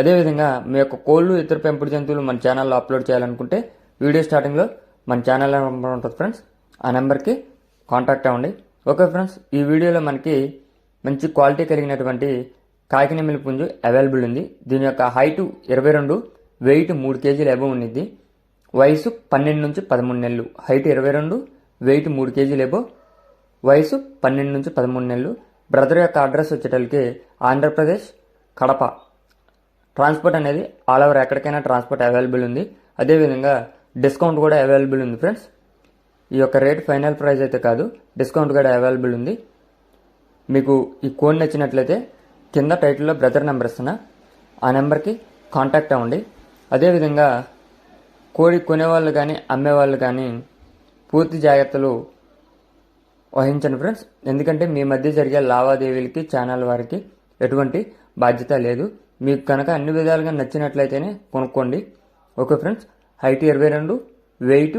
అదేవిధంగా మీ యొక్క కోళ్ళు ఇతర పెంపుడు జంతువులు మన ఛానల్లో అప్లోడ్ చేయాలనుకుంటే వీడియో స్టార్టింగ్లో మన ఛానల్ నెంబర్ ఉంటుంది ఫ్రెండ్స్. ఆ నెంబర్కి కాంటాక్ట్ అవ్వండి. ఓకే ఫ్రెండ్స్ ఈ వీడియోలో మనకి మంచి క్వాలిటీ కలిగినటువంటి కాకినెమిలి పుంజు అవైలబుల్ ఉంది. దీని యొక్క హైట్ ఇరవై రెండు వెయిట్ మూడు కేజీలు ఎబో ఉన్నది. వయసు పన్నెండు నుంచి పదమూడు నెలలు. హైట్ ఇరవై రెండు వెయిట్ మూడు కేజీలు ఎబో వయసు పన్నెండు నుంచి పదమూడు నెలలు. బ్రదర్ యొక్క అడ్రస్ వచ్చేటప్పటికి ఆంధ్రప్రదేశ్ కడప. ట్రాన్స్పోర్ట్ అనేది ఆల్ ఓవర్ ఎక్కడికైనా ట్రాన్స్పోర్ట్ అవైలబుల్ ఉంది. అదేవిధంగా డిస్కౌంట్ కూడా అవైలబుల్ ఉంది ఫ్రెండ్స్. ఈ యొక్క రేట్ ఫైనల్ ప్రైస్ అయితే కాదు డిస్కౌంట్ కూడా అవైలబుల్ ఉంది. మీకు ఈ కోడ్ నచ్చినట్లయితే కింద టైటిల్లో బ్రదర్ నెంబర్ ఇస్తున్నా. ఆ నెంబర్కి కాంటాక్ట్ అవ్వండి. అదేవిధంగా కోడి కొనేవాళ్ళు కానీ అమ్మేవాళ్ళు కానీ పూర్తి జాగ్రత్తలు వహించండి ఫ్రెండ్స్. ఎందుకంటే మీ మధ్య జరిగే లావాదేవీలకి ఛానల్ వారికి ఎటువంటి బాధ్యత లేదు. మీకు కనుక అన్ని విధాలుగా నచ్చినట్లయితేనే కొనుక్కోండి. ఓకే ఫ్రెండ్స్ హైట్ ఇరవై రెండు వెయిట్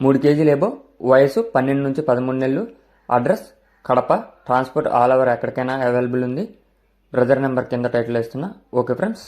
మూడు కేజీలు వయసు పన్నెండు నుంచి పదమూడు నెలలు address Kadapa transport all over ఎక్కడికైనా అవైలబుల్ ఉంది. బ్రదర్ నెంబర్ కింద టైటిల్ ఇస్తున్నా ఓకే ఫ్రెండ్స్.